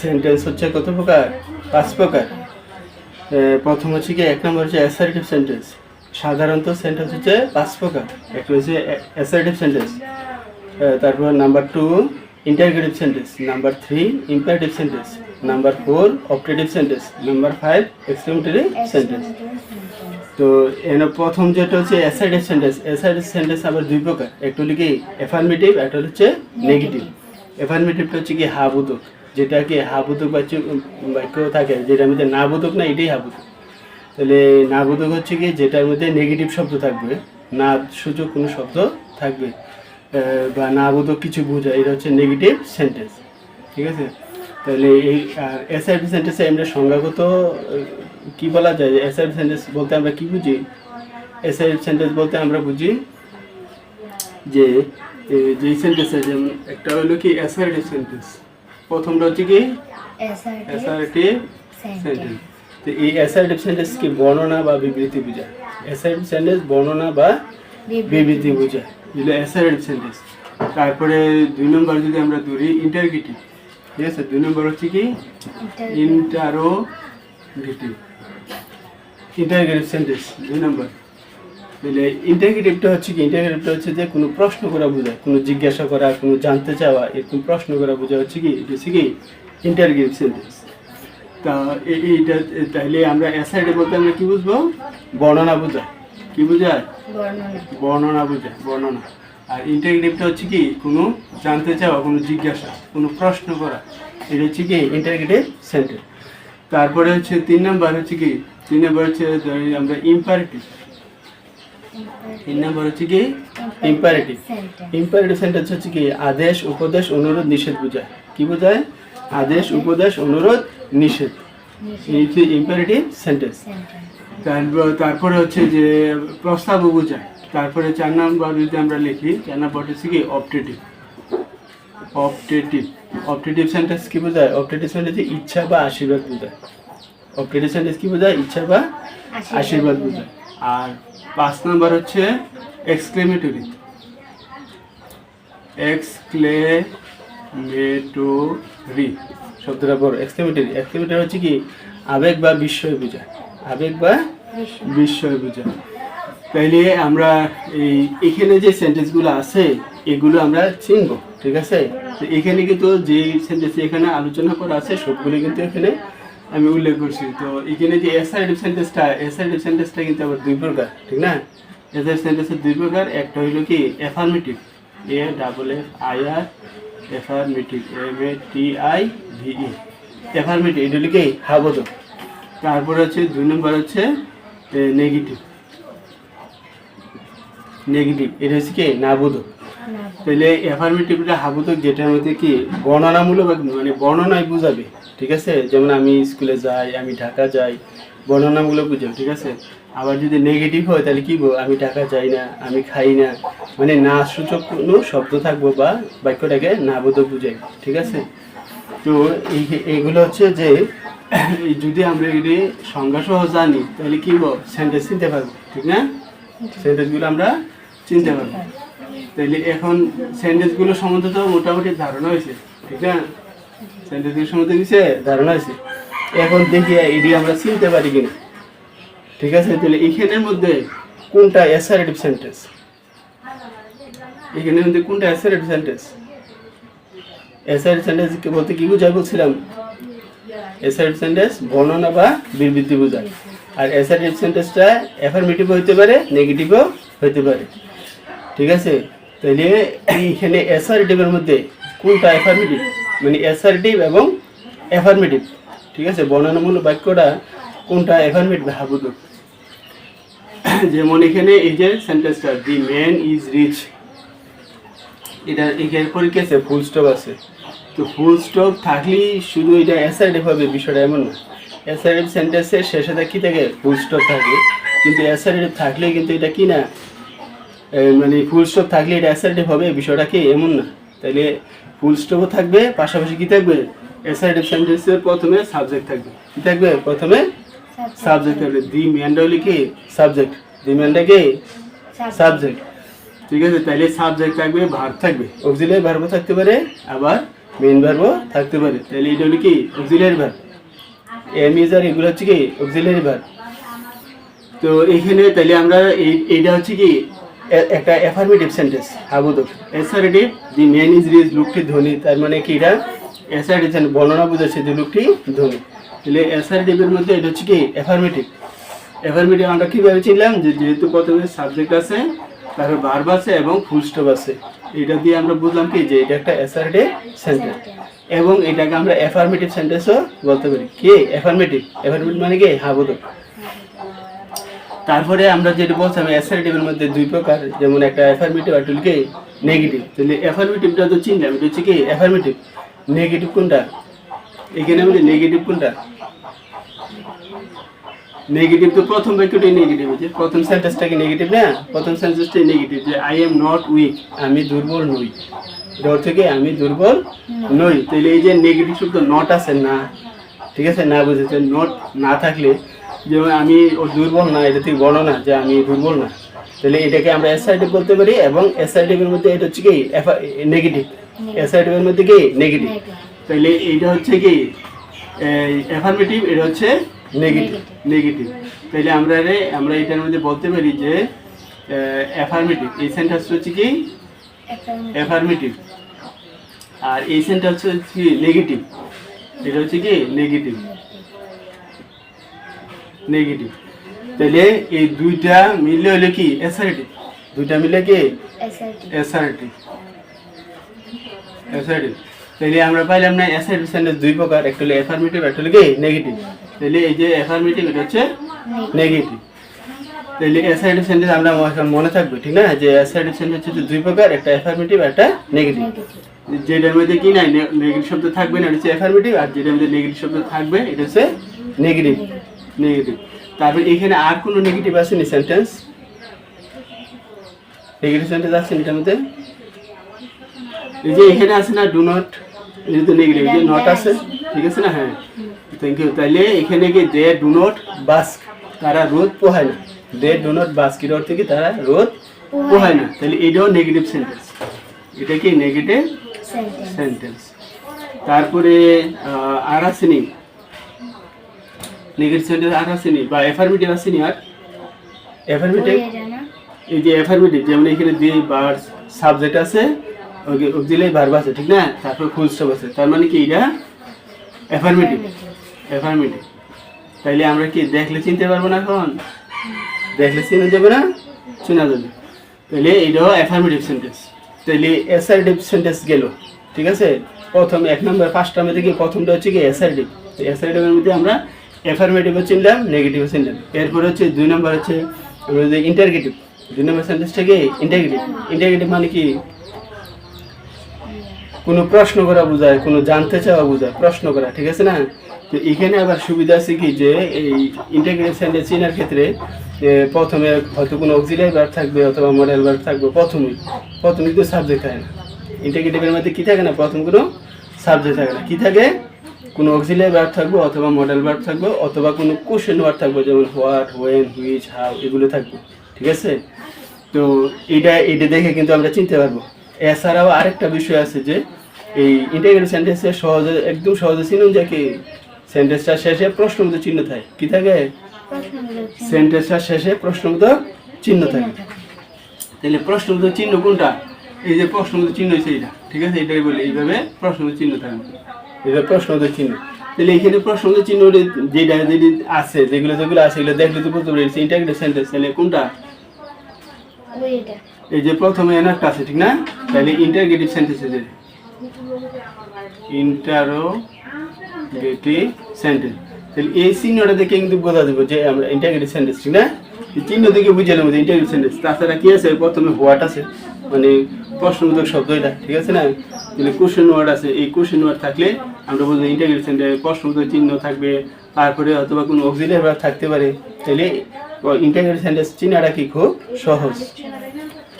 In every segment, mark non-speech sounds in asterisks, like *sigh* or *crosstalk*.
Sentence হচ্ছে কত প্রকার? পাঁচ প্রকার। প্রথম হচ্ছে কি, এক নম্বর হচ্ছে অ্যাসার্টিভ সেন্টেন্স সাধারণত সেন্টেন্স হচ্ছে পাঁচ প্রকার। একটা হচ্ছে অ্যাসার্টিভ সেন্টেন্স তারপর number two interrogative sentence number three imperative sentence number four operative sentence number five exclamatory sentence তো এর প্রথম যেটা হচ্ছে অ্যাসাইডেড সেন্টেন্স অ্যাসাইডেড সেন্টেন্স আবার দুই প্রকার। একটা হলো কি এফার্মেটিভ একটা হচ্ছে নেগেটিভ এফার্মেটিভটা হচ্ছে কি হাবুদক, যেটা কি হাবুদক বাচ্য, বাক্য থাকে, যেটার মধ্যে না বোধক না, এটাই হাবুদক। তাহলে না বোধক হচ্ছে কি, যেটার মধ্যে নেগেটিভ শব্দ থাকবে, না সূচক কোনো শব্দ থাকবে বা না বোধক কিছু বোঝায় এটা হচ্ছে নেগেটিভ সেন্টেন্স ঠিক আছে? তাহলে এই, আর এসআইপি সেন্টেন্সে আমরা সংজ্ঞাগত কি বলা যায়? যে এসআইপি সেন্টেন্স বলতে আমরা কি বুঝি? এসআইপি সেন্টেন্স বলতে আমরা বুঝি যে যে সেন্টেন্স যেমন একটা হলো কি অ্যাসার্টিভ সেন্টেন্স প্রথমটা হচ্ছে কি? অ্যাসার্টিভ সেন্টেন্স তো এই অ্যাসার্টিভ সেন্টেন্স কি বর্ণনা বা বিবৃতি বোঝায়? অ্যাসার্টিভ সেন্টেন্স বর্ণনা বা বিবৃতি। বোঝায়। যেগুলো অ্যাসার্টিভ সেন্টেন্স তারপরে দুই নম্বর যদি আমরা ধরি ইন্টারগেটিভ ঠিক আছে? দুই নম্বর হচ্ছে কি? ইন্টারোগেটিভ ইন্টারগেটিভ সেন্টেন্স দুই নম্বর। তাহলে ইন্টারগেটিভটা হচ্ছে কি? ইন্টারগেটিভটা হচ্ছে যে কোনো প্রশ্ন করা বোঝায় কোনো জিজ্ঞাসা করা কোনো জানতে চাওয়া এরকম প্রশ্ন করা বোঝা হচ্ছে কি? এটা হচ্ছে কি? ইন্টারগেটিভ সেন্টেন্স তা এইটা তাহলে আমরা অ্যাসাইডে বলতে আমরা কি বুঝব? বর্ণনা বোঝায়। কি বোঝায়? বর্ণনা। বোঝায় বর্ণনা। আর ইন্টারগ্রেটিভটা হচ্ছে কি? কোনো জানতে চাওয়া কোনো জিজ্ঞাসা কোনো প্রশ্ন করা। এটা হচ্ছে কি? ইন্টারগ্রেটিভ সেন্টেন্স তারপরে হচ্ছে তিন নাম্বার হচ্ছে কি তিন নাম্বার হচ্ছে ধরি আমরা ইম্পারেটিভ তিন নাম্বার হচ্ছে কি ইম্পারেটিভ ইম্পারেটিভ সেন্টেন্স হচ্ছে কি আদেশ উপদেশ অনুরোধ নিষেধ বোঝায়। কি বোঝায়? আদেশ উপদেশ অনুরোধ নিষেধ। ইম্পারেটিভ সেন্টেন্স তারপর তারপরে হচ্ছে যে প্রস্তাব বোঝায়। তারপরে চার নাম্বার যদি আমরা লিখি চার নাম্বার হচ্ছে কি অপটেটিভ অপটেটিভ অপটেটিভ সেন্টেন্স কি বোঝায়? অপটেটিভ সেন্টেন্স ইচ্ছা বা আশীর্বাদ বোঝায়। অপটেটিভ সেন্টেন্স কি বোঝায়? ইচ্ছা বা আশীর্বাদ। বোঝায়। আর পাঁচ নাম্বার হচ্ছে এক্সক্লেমেটরি এক্সক্লেমেটরি শব্দটা বড়। এক্সক্লেমেটরি এক্সক্লেমেটরি হচ্ছে কি? আবেগ বা বিস্ময় বোঝায়। আবেগ বা বিস্ময়। বোঝায়। তাইলে আমরা এই এখানে যে সেন্টেন্সগুলো আছে এগুলো আমরা চিনব। ঠিক আছে? তো এখানে কিন্তু যে সেন্টেন্স এখানে আলোচনা করা আছে, সবগুলো কিন্তু এখানে আমি উল্লেখ করছি। তো এখানে যে এসআইডিভ সেন্টেন্সটা এসআইডিভ সেন্টেন্সটা কিন্তু আবার দুই প্রকার, ঠিক না? এসআইডিভ সেন্টেন্সের দুই প্রকার, একটা হলো কি? Affirmative A double F I R affirmative M A T I V V E affirmative এটা হলো কি? হাবোধক তারপরে হচ্ছে দুই নম্বর হচ্ছে নেগেটিভ নেগেটিভ এটা হচ্ছে কি? নাবোধক তাহলে এফার্মেটিভটা হাবোধক যেটার মধ্যে কি বর্ণনামূলক মানে বর্ণনায় বুঝাবে ঠিক আছে? যেমন আমি স্কুলে যাই আমি ঢাকা যাই বর্ণনামূলক বুঝাবে ঠিক আছে? আবার যদি নেগেটিভ হয় তাহলে কি বলব? আমি ঢাকা যাই না আমি খাই না মানে না সূচক কোনো শব্দ থাকব বা বাক্যটাকে নাবোধক বুঝাই ঠিক আছে? তো এই এইগুলো হচ্ছে যে *coughs* যদি আমরা যদি সংজ্ঞা সহ জানি তাহলে কি বল সেন্টেন্স চিনতে পারব ঠিক না? সেন্টেন্সগুলো আমরা চিনতে পারব। তাহলে এখন সেন্টেন্সগুলো সম্বন্ধে তো মোটামুটি ধারণা হয়েছে ঠিক না? সেন্টেন্সগুলো সম্বন্ধে কিছু ধারণা হয়েছে এখন দেখি এটি আমরা চিনতে পারি কিনা। ঠিক আছে তাহলে এখানের মধ্যে কোনটা অ্যাসারেটিভ সেন্টেন্স এখানের মধ্যে কোনটা অ্যাসারেটিভ সেন্টেন্স অ্যাসারেটিভ সেন্টেন্স বলতে কি বুঝাই বলছিলাম? অ্যাসারেটিভ সেন্টেন্স বর্ণনা বা বিবৃতি বোঝায়। আর অ্যাসারেটিভ সেন্টেন্সটা অ্যাফার্মেটিভ হইতে পারে নেগেটিভও হইতে পারে। ঠিক আছে? তাহলে এখানে অ্যাসারেটিভের মধ্যে কোনটা অ্যাফার্মেটিভ মানে অ্যাসারেটিভ এবং অ্যাফার্মেটিভ ঠিক আছে? বর্ণনামূলক বাক্যটা কোনটা অ্যাফার্মেটিভ হাবুদক যেমন এখানে এই যে সেন্টেন্সটা দি ম্যান ইজ রিচ এটা এখানে কি আছে ফুল স্টপ আছে। তো ফুল স্টপ থাকলেই শুধু এটা অ্যাসারেটিভ হবে, বিষয়টা এমন না। অ্যাসারেটিভ সেন্টেন্সের শেষে কি থাকে? ফুল স্টপ থাকে। কিন্তু অ্যাসারেটিভ থাকলেই কিন্তু এটা কি না? মানে ফুল স্টপ থাকলে এটা অ্যাসারেটিভ হবে বিষয়টা কি এমন না? তাহলে ফুল স্টপও থাকবে পাশাপাশি কী থাকবে? অ্যাসারেটিভ সেন্টেন্সের প্রথমে সাবজেক্ট থাকবে। কী থাকবে? প্রথমে সাবজেক্ট থাকবে। দি ম্যানটা হলে কি? সাবজেক্ট দি ম্যানটা কি? সাবজেক্ট ঠিক আছে? তাইলে সাবজেক্ট থাকবে ভার্ব থাকবে। অক্সিলিয়ারি ভার্বও থাকতে পারে আবার মেন ভার্বও থাকতে পারে। তাহলে এটা হলো কি? Auxiliary verb am is are এগুলো হচ্ছে কি? অক্সিলিয়ারি ভার্ব তো এইখানে তাহলে আমরা এই এইটা হচ্ছে কি? একটা affirmative sentence হাবোধক assertive the man is rich লোকটি ধনী, তার মানে কি এটা? অ্যাসারেটিভ বর্ণনা বোঝাচ্ছে যে লোকটি ধনী। তাহলে অ্যাসারেটিভের মধ্যে এটা হচ্ছে কি? অ্যাফার্মেটিভ অ্যাফার্মেটিভ আমরা কীভাবে চিনলাম? যে যেহেতু প্রথমে সাবজেক্ট আছে, তারপর ভার্ব আছে এবং ফুল স্টপ আছে। এটা দিয়ে আমরা বুঝলাম কি? যে এটা একটা অ্যাসারেটিভ সেন্টেন্স এবং এটাকে আমরা অ্যাফার্মেটিভ সেন্টেন্সও বলতে পারি। কি? অ্যাফার্মেটিভ অ্যাফার্মেটিভ মানে কি? হাবোধক তারপরে আমরা যেটা বলছিলাম অ্যাসারেটিভের মধ্যে দুই প্রকার, যেমন একটা অ্যাফার্মেটিভ আর টুলকে নেগেটিভ তাহলে অ্যাফার্মেটিভটা তো চিনলাম এটা হচ্ছে কি অ্যাফার্মেটিভ নেগেটিভ কোনটা? এখানে আমাদের নেগেটিভ কোনটা? নেগেটিভ তো প্রথম বাক্যটাই নেগেটিভ আছে প্রথম সেন্টেন্সটা কি নেগেটিভ না? প্রথম সেন্টেন্সটাই নেগেটিভ যে আই এম নট উইক আমি দুর্বল নই। এটা অর্থ কি? আমি দুর্বল নই। তাহলে এই যে নেগেটিভ শব্দ নট আছে না, ঠিক আছে? না বুঝেছেন নট না থাকলে যেমন আমি ও দুর্বল না এটা থেকে বর্ণনা যে আমি দুর্বল না। তাহলে এটাকে আমরা অ্যাসাইটিভ বলতে পারি এবং অ্যাসাইটিভের মধ্যে এটা হচ্ছে কি নেগেটিভ অ্যাসাইটিভের মধ্যে কি নেগেটিভ তাহলে এইটা হচ্ছে কি অ্যাফার্মেটিভ এটা হচ্ছে নেগেটিভ নেগেটিভ তাহলে আমরা রে আমরা এটার মধ্যে বলতে পারি যে অ্যাফার্মেটিভ এই সেন্টেন্স হচ্ছে কি অ্যাফার্মেটিভ আর এই সেন্টেন্স হচ্ছে কি নেগেটিভ এটা হচ্ছে কি নেগেটিভ নেগেটিভ তাহলে এই দুইটা মিললে হলে কি? অ্যাসারেটিভ দুইটা মিলে কি? অ্যাসারেটিভ অ্যাসারেটিভ তাহলে আমরা পাইলাম না অ্যাসারেটিভ সেন্টেন্স দুই প্রকার একটা হলো অ্যাফার্মেটিভ একটা হলো কি? নেগেটিভ তাহলে এই যে অ্যাফার্মেটিভ এটা হচ্ছে নেগেটিভ তাহলে অ্যাসারেটিভ সেন্টেন্স আমরা মনে থাকবে ঠিক না? যে অ্যাসারেটিভ সেন্টেন্স হচ্ছে দুই প্রকার একটা অ্যাফার্মেটিভ একটা নেগেটিভ যেটার মধ্যে কি নাই? নেগেটিভ শব্দ থাকবে না এটা হচ্ছে অ্যাফার্মেটিভ আর যেটার মধ্যে নেগেটিভ শব্দ থাকবে এটা হচ্ছে নেগেটিভ নেগেটিভ। তারপর এখানে আর কোনো নেগেটিভ আছে নি সেন্টেন্স নেগেটিভ সেন্টেন্স আছে এটার মধ্যে? এই যে এখানে আছে না ডু নট এটা তো নেগেটিভ যে নট আছে ঠিক আছে না? হ্যাঁ। থ্যাংক ইউ তাহলে এখানে কি দে ডু নট বাস্ক তারা রোদ পোহায় না। দে ডু নট বাস্ক এর অর্থ কি? তারা রোদ পোহায় না। তাহলে এটাও নেগেটিভ সেন্টেন্স এটা কি? নেগেটিভ সেন্টেন্স তারপরে আর আসেনি। নেগেটিভ সেন্টেন্স আর আসেনি বা এফার্মেটিভ আসেনি আর? এফার্মেটিভ এই যে এফার্মেটিভ যেমন এখানে যে বার্স সাবজেক্ট আছে ওকে অক্সিলারি ভার্ব আছে ঠিক না? তারপর ফুল স্টপ আছে। তার মানে কি এটা? এফার্মেটিভ এফার্মেটিভ তাইলে আমরা কি দেখলে চিনতে পারব না এখন? দেখলে চিনা যাবে না? চেনা যাবে। তাহলে এইটাও অ্যাফার্মেটিভ সেন্টেন্স তাহলে অ্যাসার্টিভ সেন্টেন্স গেল ঠিক আছে? প্রথম এক নম্বর ফার্স্ট নামে থেকে প্রথমটা হচ্ছে কি অ্যাসার্টিভ অ্যাসার্টিভের মধ্যে আমরা অ্যাফার্মেটিভও চিনলাম নেগেটিভও চিনলাম এরপর হচ্ছে দুই নম্বর হচ্ছে ইন্টারগেটিভ দুই নম্বর সেন্টেন্সটা কি ইন্টারগেটিভ ইন্টারগেটিভ মানে কি? কোনো প্রশ্ন করা বোঝায়, কোনো জানতে চাওয়া বোঝায়, প্রশ্ন করা, ঠিক আছে না? তো এখানে আবার সুবিধা আছে কি যে এই ইন্টাগ্রেটিভ সেন্টেন্স চেনার ক্ষেত্রে প্রথমে হয়তো কোনো অক্সিলারি ভার্ব থাকবে অথবা মডেল ভার্ব থাকবে, প্রথমেই। প্রথমে কিন্তু সাবজেক্ট থাকে না। ইন্টাগ্রেটিভের মধ্যে কি থাকে না? প্রথম কোনো সাবজেক্ট থাকে না। কি থাকে? কোনো অক্সিলারি ভার্ব থাকবে অথবা মডেল ভার্ব থাকবে অথবা কোনো কোশ্চেন ওয়ার্ড থাকবে যেমন হোয়াট হোয়েন হুইচ হাউ এগুলো থাকবে ঠিক আছে? তো এটা এটা দেখে কিন্তু আমরা চিনতে পারব। এছাড়াও আরেকটা বিষয় আছে যে এই ইন্টাগ্রেটিভ সেন্টেন্সে সহজে একদম সহজে চিনুন যে কি সেন্টেন্সটা শেষে প্রশ্নবোধক চিহ্ন থাকে কি থাকে? সেন্টেন্সটা শেষে প্রশ্নবোধক চিহ্ন থাকে। তাহলে প্রশ্নবোধক চিহ্ন কোনটা? এই যে প্রশ্নবোধক চিহ্ন হয়েছে এটা ঠিক আছে? এটাই বলে এইভাবে প্রশ্নবোধক চিহ্ন থাকে। এটা প্রশ্নবোধক চিহ্ন। তাহলে এখানে প্রশ্নবোধক চিহ্ন যেটা যেটি আছে, যেগুলো যেগুলো আছে, এগুলো দেখলে তো বুঝতে পারি ইন্টাগ্রেটিভ সেন্টেন্স তাহলে কোনটা? এই যে প্রথমে এন আছে, ঠিক না? তাহলে ইন্টারগেটিভ সেন্টেন্স আছে ইন্টারোগেটিভ সেন্টেন্স তাহলে এই চিহ্নটা দেখে কিন্তু বোঝা যাবে যে আমরা ইন্টারগেটিভ সেন্টেন্স ঠিক না? চিহ্ন দেখে বুঝে নেব যে ইন্টারগেটিভ সেন্টেন্স তাছাড়া কি আছে? প্রথমে হোয়াট আছে মানে প্রশ্নবোধক শব্দ এটা, ঠিক আছে না? কোশ্চেন ওয়ার্ড আছে, এই কোশ্চেন ওয়ার্ড থাকলে আমরা বলব সেন্টেন্স প্রশ্নবোধক চিহ্ন থাকবে, তারপরে অথবা কোনো অক্সিলারি ভার্ব থাকতে পারে তাহলে ইন্টারগেটিভ সেন্টেন্স চিনাটা কি খুব সহজ।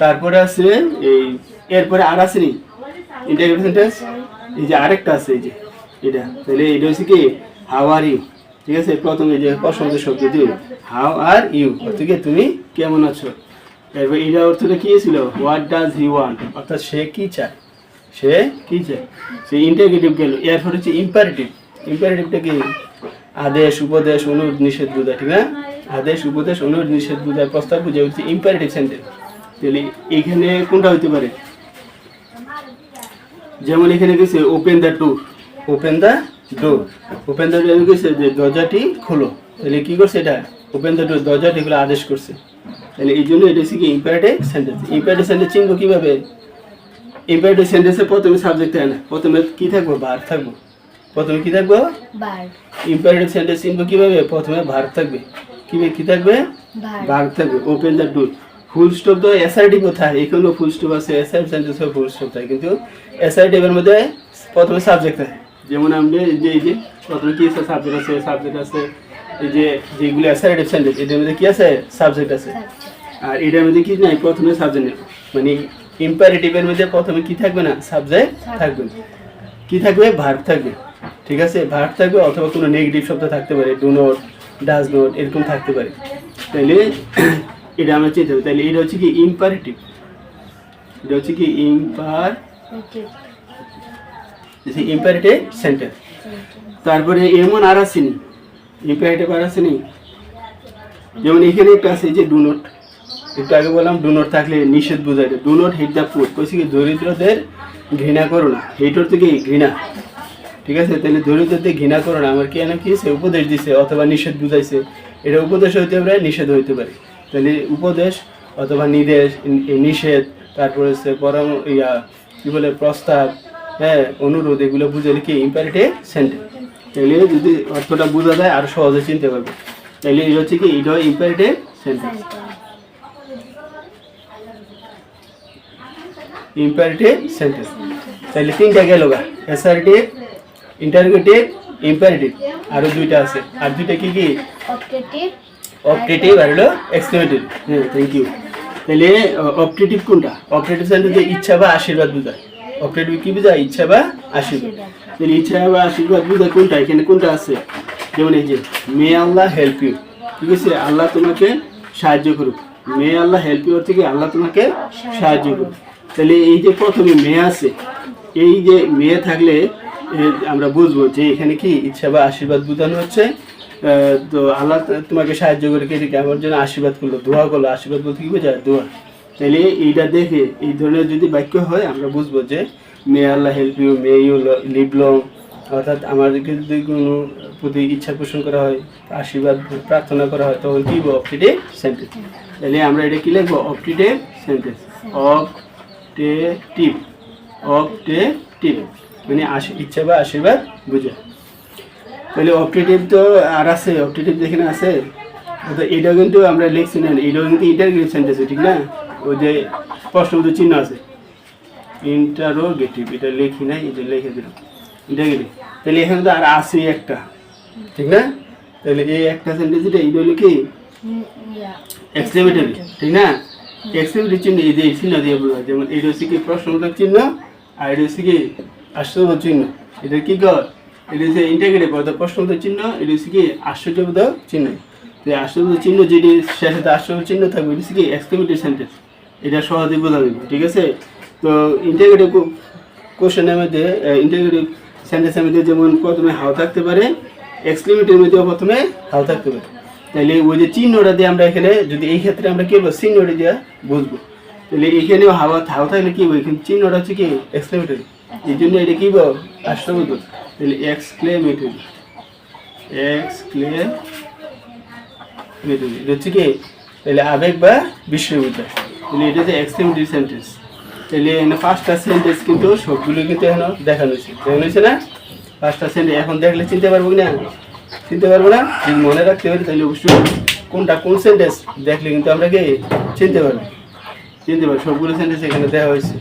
তারপরে আছে এই, এরপরে আর আছে নি? সেন্টেন্স এই যে আরেকটা আছে, এই যে এটা তাহলে এটা হচ্ছে কি হাউ আর ইউ ঠিক আছে? প্রথমে যে প্রশ্নবোধক শব্দ দিয়ে হাউ আর ইউ অর্থ কি তুমি কেমন আছো? এরপর এটা অর্থটা কি ছিল? হোয়াট ডাজ হি ওয়ান্ট অর্থাৎ সে কি চায়? সে কি চায় সে ইন্টারগেটিভ গেল। এরপর হচ্ছে ইম্পারেটিভ ইম্পারেটিভটা কি? আদেশ, উপদেশ, অনুরোধ, নিষেধ বোঝায় ঠিক না? আদেশ, উপদেশ, অনুরোধ, নিষেধ বোঝায় প্রস্তাব বুঝে হচ্ছে ইম্পারেটিভ সেন্টেন্স তাহলে এখানে কোনটা হইতে পারে? যেমন এখানে গেছে open the door open the door open the door গেছে যে দরজাটি খোলো। তাহলে কি করছে এটা? ওপেন দ্য ডোর দরজাটি খোলো, আদেশ করছে। তাহলে এই জন্য এটা হচ্ছে কি ইম্পারেটিভ সেন্টেন্স ইম্পারেটিভ সেন্টেন্স চিনবো কীভাবে? ইম্পারেটিভ সেন্টেন্সে প্রথমে সাবজেক্ট থাকে না প্রথমে কি থাকব? ভার থাকব। প্রথমে কি থাকব? ইম্পারেটিভ সেন্টেন্স চিনবো কীভাবে? প্রথমে ভার থাকবে। কি কি থাকবে? ভার থাকবে। Open the door full stop তো এসআরটি কোথায়? এখানেও ফুল স্টপ আছে। এসআর সেন্টেন্স ফুল স্টপ থাকে। কিন্তু এসআরটি এর মধ্যে প্রথমে সাবজেক্ট থাকে যেমন আমরা যে এই যে প্রথমে কি আছে? সাবজেক্ট আছে সাবজেক্ট আছে। এই যে যেগুলো এসআরটিভ সেন্টেন্স এটার মধ্যে কি আছে? সাবজেক্ট আছে। আর এটার মধ্যে কি নাই? প্রথমে সাবজেক্ট মানে ইম্পারেটিভের মধ্যে প্রথমে কি থাকবে না? সাবজেক্ট থাকবে। কি থাকবে? ভার্ব থাকবে। ঠিক আছে? ভার্ব থাকবে অথবা কোনো নেগেটিভ শব্দ থাকতে পারে। ডু নট ডাজ নট এরকম থাকতে পারে। তাহলে *clears throat* এটা আমরা চিনতে হবে তাহলে এটা হচ্ছে কি? ইম্পারেটিভ এটা হচ্ছে কি? ইম্পার ইম্পারেটিভ সেন্টেন্স তারপরে এমন আর আসেনি ইম্পারেটিভ আর আসেনি যেমন এখানে একটা আছে যে ডু নট একটু আগে বললাম ডু থাকলে নিষেধ বোঝায় do not hit the food কইছি কি, দরিদ্রদের ঘৃণা করো না। হেট কি? ঘৃণা। ঠিক আছে তাহলে দরিদ্রদের ঘৃণা করো না। আমার কি এনে কি সে উপদেশ দিছে, অথবা নিষেধ বুঝাইছে। এটা উপদেশ হইতে পারে, নিষেধ হইতে পারে। তাহলে উপদেশ অথবা নির্দেশ নিষেধ, তারপরে হচ্ছে পরাম, ইয়া, কি বলে, প্রস্তাব হ্যাঁ অনুরোধ, এগুলো বুঝালে কি ইম্পারেটিভ সেন্টেন্স তাহলে যদি অর্থটা বোঝা যায়, আরও সহজে চিনতে পারবে। তাহলে এটা হচ্ছে কি? এটা ইম্পারেটিভ সেন্টেন্স ইম্পারেটিভ সেন্টেন্স তাহলে তিনটা গেল গা। অ্যাসার্টিভ ইন্টারগেটিভ ইম্পারেটিভ আরও দুইটা আছে। আর দুইটা কি কি? অপটেটিভ আর হলো এক্সক্লেমেটিভ হ্যাঁ থ্যাংক ইউ তাহলে অপটেটিভ কোনটা? অপটেটিভ সেন্টেন্সে ইচ্ছা বা আশীর্বাদ বোঝায়। অপটেটিভ কি বোঝায়? ইচ্ছা বা আশীর্বাদ। তাহলে ইচ্ছা বা আশীর্বাদ বোঝায় কোনটা? এখানে কোনটা আছে? যেমন এই যে মে আল্লাহ হেল্প ইউ ঠিক আছে? আল্লাহ তোমাকে সাহায্য করুক। মে আল্লাহ হেল্প ইউ থেকে আল্লাহ তোমাকে সাহায্য করুক। তাহলে এই যে প্রথমে মেয়ে আছে, এই যে মেয়ে থাকলে আমরা বুঝব যে এখানে কি ইচ্ছা বা আশীর্বাদ বোঝানো হচ্ছে। তো আল্লাহ তোমাকে সাহায্য করে কে আমার জন্য আশীর্বাদ করল, দোয়া করল, আশীর্বাদ বলতে কি বোঝায়? দোয়া। তাহলে এইটা দেখে, এই ধরনের যদি বাক্য হয়, আমরা বুঝব যে may Allah help you may you live long অর্থাৎ আমাদেরকে যদি কোনো প্রতি ইচ্ছা পোষণ করা হয়, আশীর্বাদ প্রার্থনা করা হয়, তখন কি অপটিডে সেন্টেন্স তাহলে আমরা এটা কি লিখব? অপটিডে সেন্টেন্স অপটেটিভ অপটেটিভ মানে আশী- ইচ্ছা বা আশীর্বাদ বুঝে। তাহলে অপটেটিভ তো আর আছে অপটেটিভ যেখানে আছে তো এটাও কিন্তু আমরা লিখছি না এটাও কিন্তু ইন্টারগ্রেটিভ সেন্টেন্স ঠিক না? ওই যে প্রশ্নবোধক চিহ্ন আছে। ইন্টারোগেটিভ এটা লিখি নাই এটা লিখে দিলাম। ইন্টারগেটিভ তাহলে এখানে তো আর আছে একটা ঠিক না? তাহলে এই একটা সেন্টেন্স এটা এটা হলো কি? এক্সক্লেমেটরি ঠিক না? এক্সক্লেমেটরি চিহ্ন, এই যে চিহ্ন দিয়ে বলা হয়। যেমন এটা হচ্ছে কি প্রশ্নবোধক চিহ্ন, আর এটা হচ্ছে কি আশ্চর্যবোধক চিহ্ন। এটা কি কর এটা হচ্ছে ইন্টাগ্রেটিভ অর্থাৎ প্রশ্নবোধক চিহ্ন, এটা হচ্ছে কি আশ্চর্যবোধক চিহ্ন। তো আশ্চর্যবোধক চিহ্ন যেটি শেষে আশ্চর্য চিহ্ন থাকবে, এটা হচ্ছে কি এক্সক্লেমেটরি সেন্টেন্স এটা সহজে বোঝা যাবে, ঠিক আছে? তো ইন্টাগ্রেটিভ কোশ্চেনের মধ্যে ইন্টাগ্রেটিভ সেন্টেন্সের মধ্যে যেমন প্রথমে হাও থাকতে পারে এক্সক্লেমেটরির মধ্যেও প্রথমে হাও থাকতে পারে। তাহলে ওই যে চিহ্নটা দিয়ে আমরা এখানে যদি এই ক্ষেত্রে আমরা কি বলব চিহ্নটা দিয়ে বুঝব। তাহলে এখানেও হাওয়া হাওয়া থাকলে কি বলব কিন্তু চিহ্নটা হচ্ছে কি? এক্সক্লেমেটরি এই জন্য এটা কি বল? রাষ্ট্রবোধ তাহলে এক্সক্লেমেটরি এক্সক্লেমেটরি এটা হচ্ছে কি? তাহলে আবেগ বা বিশ্ববিদ্যালয় তাহলে এটা হচ্ছে এক্সক্লেমেটরি সেন্টেন্স তাহলে এখানে পাঁচটা সেন্টেন্স কিন্তু সবগুলো কিন্তু এখানে দেখানো হয়েছে। দেখানো হয়েছে না? পাঁচটা সেন্টেন্স এখন দেখলে চিনতে পারব না? চিনতে পারব না? যদি মনে রাখতে পারি, তাহলে অবশ্যই কোনটা, কোন সেন্টেন্স দেখলে কিন্তু আমরা কি চিনতে পারব। চিনতে পারব, সবগুলো সেন্টেন্স এখানে দেওয়া হয়েছে।